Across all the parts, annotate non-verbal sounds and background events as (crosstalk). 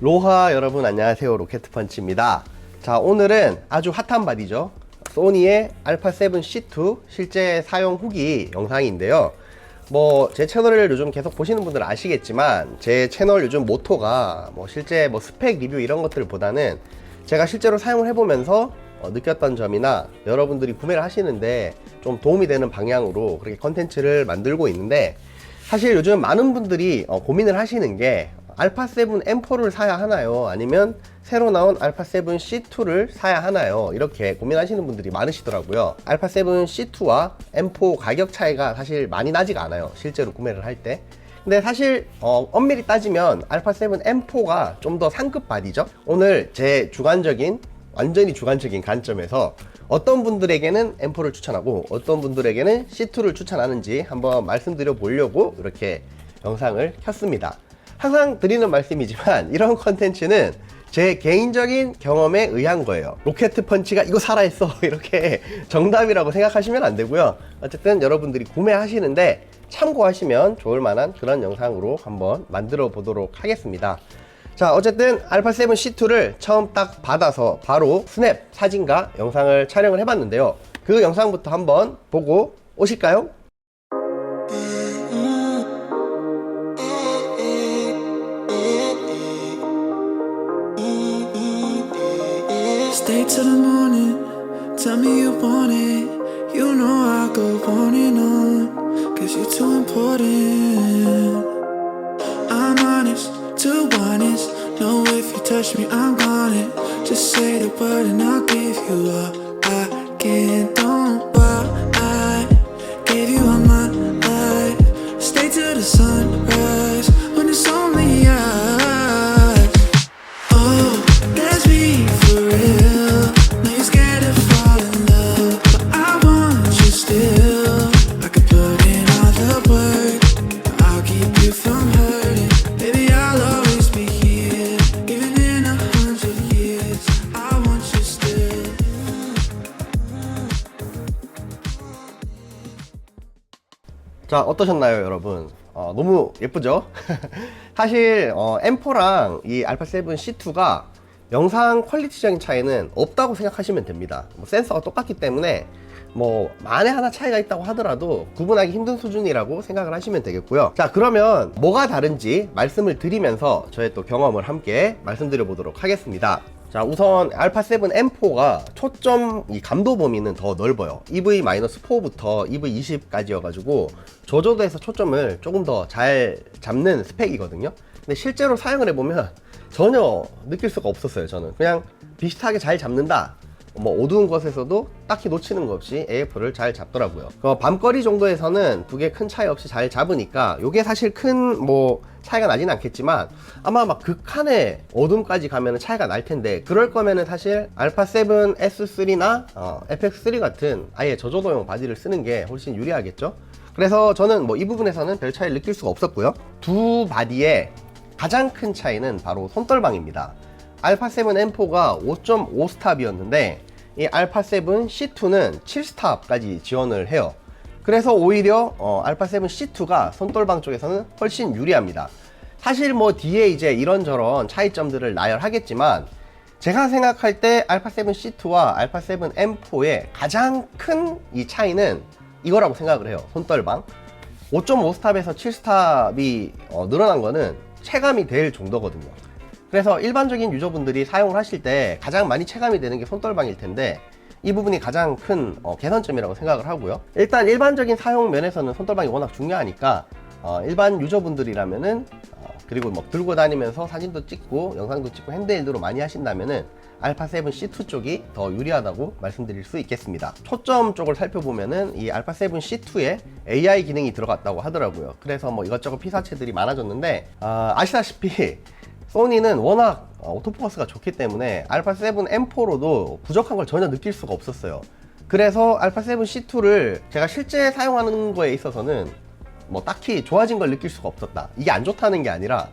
로하 여러분 안녕하세요. 로켓펀치입니다. 자 오늘은 아주 핫한 바디죠. 소니의 알파7C2 실제 사용 후기 영상인데요. 뭐 제 채널을 요즘 계속 보시는 분들은 아시겠지만 제 채널 요즘 모토가 뭐 실제 뭐 스펙 리뷰 이런 것들보다는 제가 실제로 사용을 해보면서 어, 느꼈던 점이나 여러분들이 구매를 하시는데 좀 도움이 되는 방향으로 그렇게 컨텐츠를 만들고 있는데 사실 요즘 많은 분들이 어, 고민을 하시는 게 알파7 M4를 사야 하나요? 아니면 새로 나온 알파7 C2를 사야 하나요? 이렇게 고민하시는 분들이 많으시더라고요. 알파7 C2와 M4 가격 차이가 사실 많이 나지가 않아요. 실제로 구매를 할 때. 근데 사실 어, 엄밀히 따지면 알파7 M4가 좀 더 상급 바디죠. 오늘 제 주관적인 완전히 주관적인 관점에서 어떤 분들에게는 M4를 추천하고 어떤 분들에게는 C2를 추천하는지 한번 말씀드려 보려고 이렇게 영상을 켰습니다. 항상 드리는 말씀이지만 (laughs) 이런 컨텐츠는 제 개인적인 경험에 의한 거예요. 로켓 펀치가 이거 살아있어. (laughs) 이렇게 정답이라고 생각하시면 안 되고요. 어쨌든 여러분들이 구매하시는데 참고하시면 좋을 만한 그런 영상으로 한번 만들어 보도록 하겠습니다. 자, 어쨌든 알파7 C2를 처음 딱 받아서 바로 스냅 사진과 영상을 촬영을 해봤는데요. 그 영상부터 한번 보고 오실까요? Tell me you want it. You know I go on and on. Cause you're too important. I'm honest, too honest. Know if you touch me, I'm gone it. Just say the word and I'll give you all I can. 자 어떠셨나요 여러분? 어, 너무 예쁘죠? (laughs) 사실 어, M4랑 이 알파7 C2가 영상 퀄리티적인 차이는 없다고 생각하시면 됩니다. 뭐 센서가 똑같기 때문에 뭐 만에 하나 차이가 있다고 하더라도 구분하기 힘든 수준이라고 생각을 하시면 되겠고요. 자 그러면 뭐가 다른지 말씀을 드리면서 저의 또 경험을 함께 말씀드려 보도록 하겠습니다 자 우선 알파 7 M4가 초점 이 감도 범위는 더 넓어요. EV-4부터 EV20까지여 가지고 저조도에서 초점을 조금 더 잘 잡는 스펙이거든요. 근데 실제로 사용을 해보면 전혀 느낄 수가 없었어요 저는. 그냥 비슷하게 잘 잡는다 뭐 어두운 곳에서도 딱히 놓치는 것 없이 AF를 잘 잡더라고요. 그 밤거리 정도에서는 두 개 큰 차이 없이 잘 잡으니까 이게 사실 큰 뭐 차이가 나진 않겠지만 아마 막 극한의 어둠까지 가면 차이가 날 텐데 그럴 거면은 사실 알파 7 S3나 어, FX3 같은 아예 저조도용 바디를 쓰는 게 훨씬 유리하겠죠. 그래서 저는 뭐 이 부분에서는 별 차이를 느낄 수가 없었고요. 두 바디의 가장 큰 차이는 바로 손떨방입니다. 알파 7 M4가 5.5 스탑이었는데 이 알파 7 C2는 7스탑까지 지원을 해요. 그래서 오히려 어, 알파 7 C2가 손떨방 쪽에서는 훨씬 유리합니다. 사실 뭐 뒤에 이제 이런저런 차이점들을 나열하겠지만 제가 생각할 때 알파 7 C2와 알파 7 M4의 가장 큰 이 차이는 이거라고 생각을 해요. 손떨방. 5.5 스탑에서 7 스탑이 어, 늘어난 거는 체감이 될 정도거든요. 그래서 일반적인 유저분들이 사용을 하실 때 가장 많이 체감이 되는 게 손떨방일 텐데 이 부분이 가장 큰 어, 개선점이라고 생각을 하고요. 일단 일반적인 사용 면에서는 손떨방이 워낙 중요하니까 어, 일반 유저분들이라면은 어, 그리고 뭐 들고 다니면서 사진도 찍고 영상도 찍고 핸드헬드로 많이 하신다면은 알파 7 C2 쪽이 더 유리하다고 말씀드릴 수 있겠습니다. 초점 쪽을 살펴보면은 이 알파 7 C2에 AI 기능이 들어갔다고 하더라고요. 그래서 뭐 이것저것 피사체들이 많아졌는데 아, 아시다시피 소니는 워낙 어, 오토포커스가 좋기 때문에 알파 7 M4로도 부족한 걸 전혀 느낄 수가 없었어요. 그래서 알파 7 C2를 제가 실제 사용하는 거에 있어서는 뭐 딱히 좋아진 걸 느낄 수가 없었다. 이게 안 좋다는 게 아니라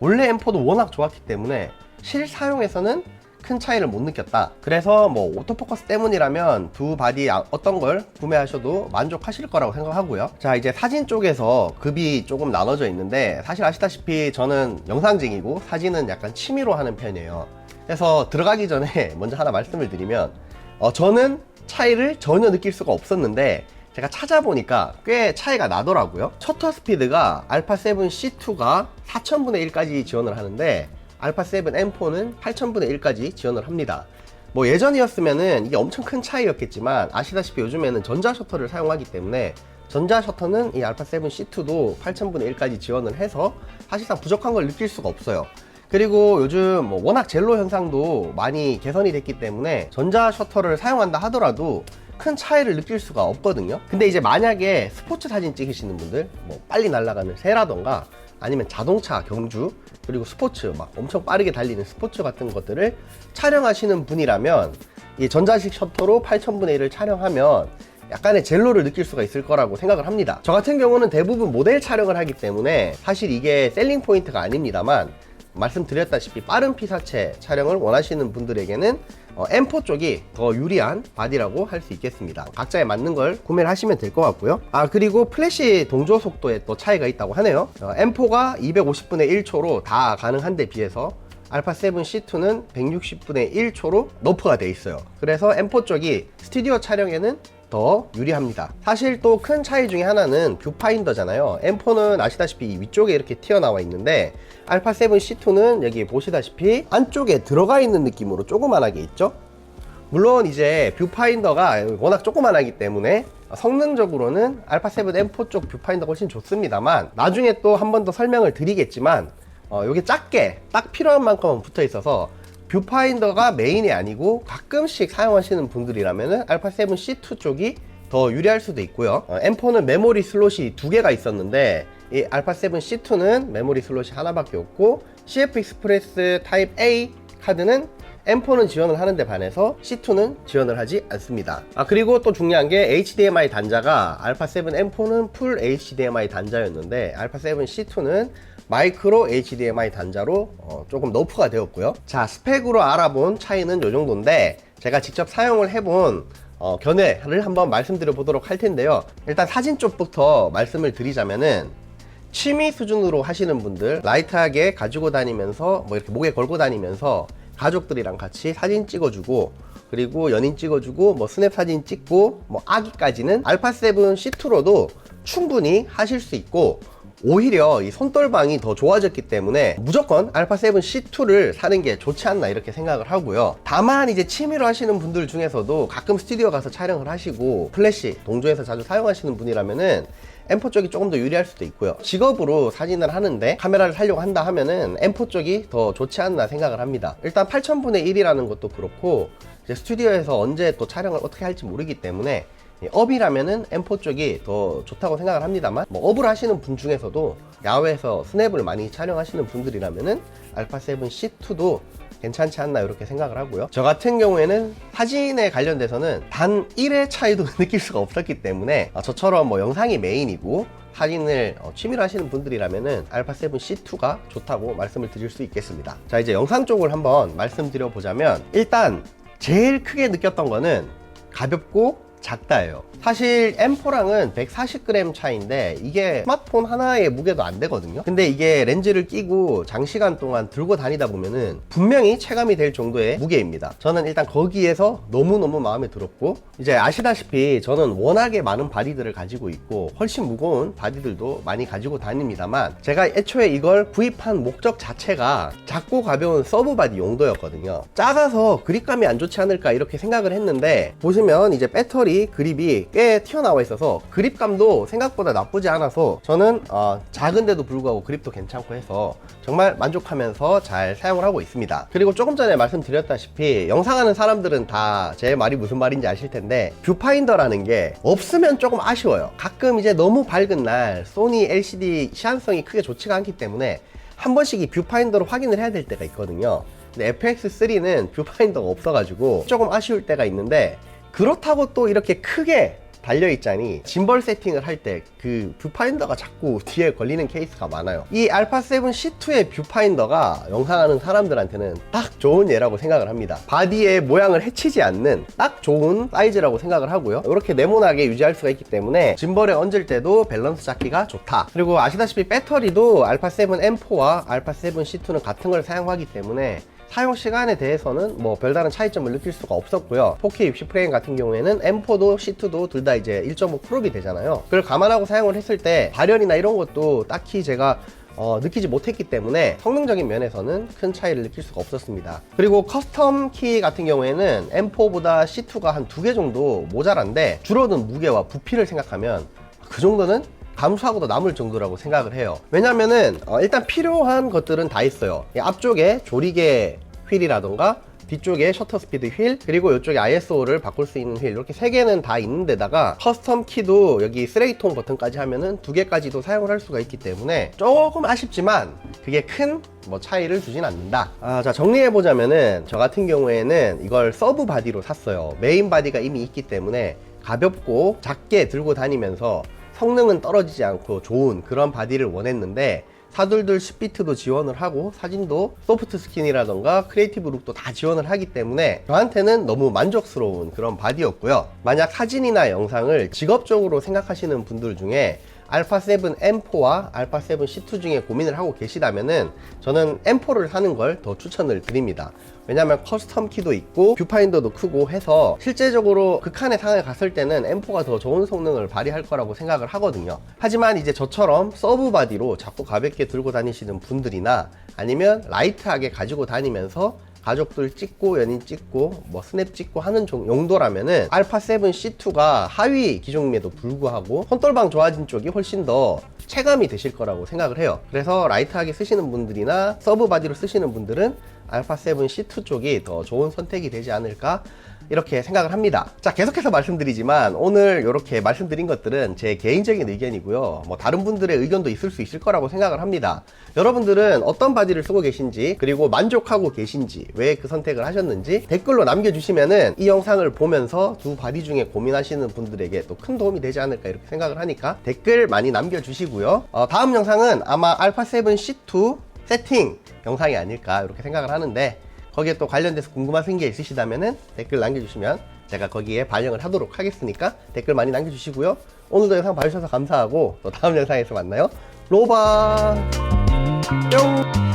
원래 M4도 워낙 좋았기 때문에 실사용에서는 큰 차이를 못 느꼈다. 그래서 뭐 오토포커스 때문이라면 두 바디 아- 어떤 걸 구매하셔도 만족하실 거라고 생각하고요. 자, 이제 사진 쪽에서 급이 조금 나눠져 있는데 사실 아시다시피 저는 영상쟁이고 사진은 약간 취미로 하는 편이에요. 그래서 들어가기 전에 (laughs) 먼저 하나 말씀을 드리면 어, 저는 차이를 전혀 느낄 수가 없었는데 제가 찾아보니까 꽤 차이가 나더라고요. 셔터 스피드가 알파 7 C2가 4000분의 1까지 지원을 하는데 알파 7 M4는 8000분의 1까지 지원을 합니다. 뭐 예전이었으면은 이게 엄청 큰 차이였겠지만 아시다시피 요즘에는 전자 셔터를 사용하기 때문에 전자 셔터는 이 알파 7 C2도 8000분의 1까지 지원을 해서 사실상 부족한 걸 느낄 수가 없어요. 그리고 요즘 뭐 워낙 젤로 현상도 많이 개선이 됐기 때문에 전자 셔터를 사용한다 하더라도 큰 차이를 느낄 수가 없거든요. 근데 이제 만약에 스포츠 사진 찍으시는 분들, 뭐 빨리 날아가는 새라던가 아니면 자동차 경주 그리고 스포츠 막 엄청 빠르게 달리는 스포츠 같은 것들을 촬영하시는 분이라면 이 전자식 셔터로 8000분의 1을 촬영하면 약간의 젤로를 느낄 수가 있을 거라고 생각을 합니다. 저 같은 경우는 대부분 모델 촬영을 하기 때문에 사실 이게 셀링 포인트가 아닙니다만 말씀드렸다시피 빠른 피사체 촬영을 원하시는 분들에게는 어, M4 쪽이 더 유리한 바디라고 할 수 있겠습니다. 각자에 맞는 걸 구매를 하시면 될 것 같고요. 아 그리고 플래시 동조 속도에 또 차이가 있다고 하네요. 어, M4가 250분의 1초로 다 가능한데 비해서 알파 7 C2는 160분의 1초로 너프가 돼 있어요. 그래서 M4 쪽이 스튜디오 촬영에는 더 유리합니다. 사실 또 큰 차이 중에 하나는 뷰파인더잖아요. M4는 아시다시피 이 위쪽에 이렇게 튀어나와 있는데 알파 7 C2는 여기 보시다시피 안쪽에 들어가 있는 느낌으로 조그만하게 있죠. 물론 이제 뷰파인더가 워낙 조그만하기 때문에 성능적으로는 알파 7 M4 쪽 뷰파인더가 훨씬 좋습니다만 나중에 또 한 번 더 설명을 드리겠지만 어, 이게 작게 딱 필요한 만큼은 붙어 있어서 뷰파인더가 메인이 아니고 가끔씩 사용하시는 분들이라면 알파 7 C2 쪽이 더 유리할 수도 있고요. 어, M4는 메모리 슬롯이 두 개가 있었는데 이 알파 7 C2는 메모리 슬롯이 하나밖에 없고 CF 익스프레스 타입 A 카드는 M4는 지원을 하는데 반해서 C2는 지원을 하지 않습니다. 아 그리고 또 중요한 게 HDMI 단자가 알파 7 M4는 풀 HDMI 단자였는데 알파 7 C2는 마이크로 HDMI 단자로 어, 조금 너프가 되었고요. 자 스펙으로 알아본 차이는 이 정도인데 제가 직접 사용을 해본 어, 견해를 한번 말씀드려 보도록 할 텐데요. 일단 사진 쪽부터 말씀을 드리자면은 취미 수준으로 하시는 분들 라이트하게 가지고 다니면서 뭐 이렇게 목에 걸고 다니면서 가족들이랑 같이 사진 찍어주고 그리고 연인 찍어주고 뭐 스냅 사진 찍고 뭐 아기까지는 알파 7 C2로도 충분히 하실 수 있고 오히려 이 손떨방이 더 좋아졌기 때문에 무조건 알파 7 C2를 사는 게 좋지 않나 이렇게 생각을 하고요. 다만 이제 취미로 하시는 분들 중에서도 가끔 스튜디오 가서 촬영을 하시고 플래시 동조해서 자주 사용하시는 분이라면은 M4 쪽이 조금 더 유리할 수도 있고요. 직업으로 사진을 하는데 카메라를 살려고 한다 하면은 M4 쪽이 더 좋지 않나 생각을 합니다. 일단 8000분의 1이라는 것도 그렇고 스튜디오에서 언제 또 촬영을 어떻게 할지 모르기 때문에 이 업이라면은 M4 쪽이 더 좋다고 생각을 합니다만 뭐 업을 하시는 분 중에서도 야외에서 스냅을 많이 촬영하시는 분들이라면은 알파 7 C2도 괜찮지 않나 이렇게 생각을 하고요. 저 같은 경우에는 사진에 관련돼서는 단 1의 차이도 (laughs) 느낄 수가 없었기 때문에 아, 저처럼 뭐 영상이 메인이고 사진을 어, 취미로 하시는 분들이라면은 알파 7 C2가 좋다고 말씀을 드릴 수 있겠습니다. 자 이제 영상 쪽을 한번 말씀드려 보자면 일단 제일 크게 느꼈던 거는 가볍고 작다예요. 사실 M4랑은 140g 차이인데 이게 스마트폰 하나의 무게도 안 되거든요. 근데 이게 렌즈를 끼고 장시간 동안 들고 다니다 보면은 분명히 체감이 될 정도의 무게입니다. 저는 일단 거기에서 너무너무 마음에 들었고 이제 아시다시피 저는 워낙에 많은 바디들을 가지고 있고 훨씬 무거운 바디들도 많이 가지고 다닙니다만 제가 애초에 이걸 구입한 목적 자체가 작고 가벼운 서브 바디 용도였거든요. 작아서 그립감이 안 좋지 않을까 이렇게 생각을 했는데 보시면 이제 배터리 그립이 꽤 튀어나와 있어서 그립감도 생각보다 나쁘지 않아서 저는 어, 작은데도 불구하고 그립도 괜찮고 해서 정말 만족하면서 잘 사용을 하고 있습니다. 그리고 조금 전에 말씀드렸다시피 영상하는 사람들은 다 제 말이 무슨 말인지 아실 텐데 뷰파인더라는 게 없으면 조금 아쉬워요. 가끔 이제 너무 밝은 날 소니 LCD 시한성이 크게 좋지가 않기 때문에 한 번씩 이 뷰파인더로 확인을 해야 될 때가 있거든요. 근데 FX3는 뷰파인더가 없어가지고 조금 아쉬울 때가 있는데 그렇다고 또 이렇게 크게 달려있자니 짐벌 세팅을 할 때 그 뷰파인더가 자꾸 (laughs) 뒤에 걸리는 케이스가 많아요. 이 알파7 C2의 뷰파인더가 영상하는 사람들한테는 딱 좋은 예라고 생각을 합니다. 바디의 모양을 해치지 않는 딱 좋은 사이즈라고 생각을 하고요. 이렇게 네모나게 유지할 수가 있기 때문에 짐벌에 얹을 때도 밸런스 잡기가 좋다. 그리고 아시다시피 배터리도 알파7 M4와 알파7 C2는 같은 걸 사용하기 때문에 사용 시간에 대해서는 뭐 별다른 차이점을 느낄 수가 없었고요. 4K 60 프레임 같은 경우에는 M4도 C2도 둘 다 이제 1.5 프롭이 되잖아요. 그걸 감안하고 사용을 했을 때 발열이나 이런 것도 딱히 제가 어, 느끼지 못했기 때문에 성능적인 면에서는 큰 차이를 느낄 수가 없었습니다. 그리고 커스텀 키 같은 경우에는 M4보다 C2가 한 두 개 정도 모자란데 줄어든 무게와 부피를 생각하면 그 정도는 감수하고도 남을 정도라고 생각을 해요. 왜냐면은 어, 일단 필요한 것들은 다 있어요. 이 앞쪽에 조리개 휠이라던가 뒤쪽에 셔터 스피드 휠 그리고 이쪽에 ISO를 바꿀 수 있는 휠 이렇게 세 개는 다 있는 데다가 커스텀 키도 여기 쓰레기통 버튼까지 하면은 두 개까지도 사용을 할 수가 있기 때문에 조금 아쉽지만 그게 큰 뭐 차이를 주진 않는다. 아, 자 정리해 보자면은 저 같은 경우에는 이걸 서브 바디로 샀어요. 메인 바디가 이미 있기 때문에 가볍고 작게 들고 다니면서 성능은 떨어지지 않고 좋은 그런 바디를 원했는데 사둘둘 10비트도 지원을 하고 사진도 소프트 스킨이라던가 크리에이티브 룩도 다 지원을 하기 때문에 저한테는 너무 만족스러운 그런 바디였고요. 만약 사진이나 영상을 직업적으로 생각하시는 분들 중에 알파7 M4와 알파7 C2 중에 고민을 하고 계시다면은 저는 M4를 사는 걸 더 추천을 드립니다. 왜냐면 커스텀 키도 있고 뷰파인더도 크고 해서 실제적으로 극한의 상황에 갔을 때는 M4가 더 좋은 성능을 발휘할 거라고 생각을 하거든요. 하지만 이제 저처럼 서브 바디로 자꾸 가볍게 들고 다니시는 분들이나 아니면 라이트하게 가지고 다니면서 가족들 찍고 연인 찍고 뭐 스냅 찍고 하는 종- 용도라면은 알파 7 C2가 하위 기종임에도 불구하고 손떨방 좋아진 쪽이 훨씬 더 체감이 되실 거라고 생각을 해요. 그래서 라이트하게 쓰시는 분들이나 서브 바디로 쓰시는 분들은 알파 7 C2 쪽이 더 좋은 선택이 되지 않을까 이렇게 생각을 합니다. 자, 계속해서 말씀드리지만 오늘 이렇게 말씀드린 것들은 제 개인적인 의견이고요. 뭐 다른 분들의 의견도 있을 수 있을 거라고 생각을 합니다. 여러분들은 어떤 바디를 쓰고 계신지 그리고 만족하고 계신지 왜 그 선택을 하셨는지 댓글로 남겨주시면은 이 영상을 보면서 두 바디 중에 고민하시는 분들에게 또 큰 도움이 되지 않을까 이렇게 생각을 하니까 댓글 많이 남겨주시고요. 어, 다음 영상은 아마 알파7 C2 세팅 영상이 아닐까 이렇게 생각을 하는데 거기에 또 관련돼서 궁금하신 게 있으시다면은 댓글 남겨주시면 제가 거기에 반영을 하도록 하겠으니까 댓글 많이 남겨주시고요. 오늘도 영상 봐주셔서 감사하고 또 다음 영상에서 만나요. 로바 뿅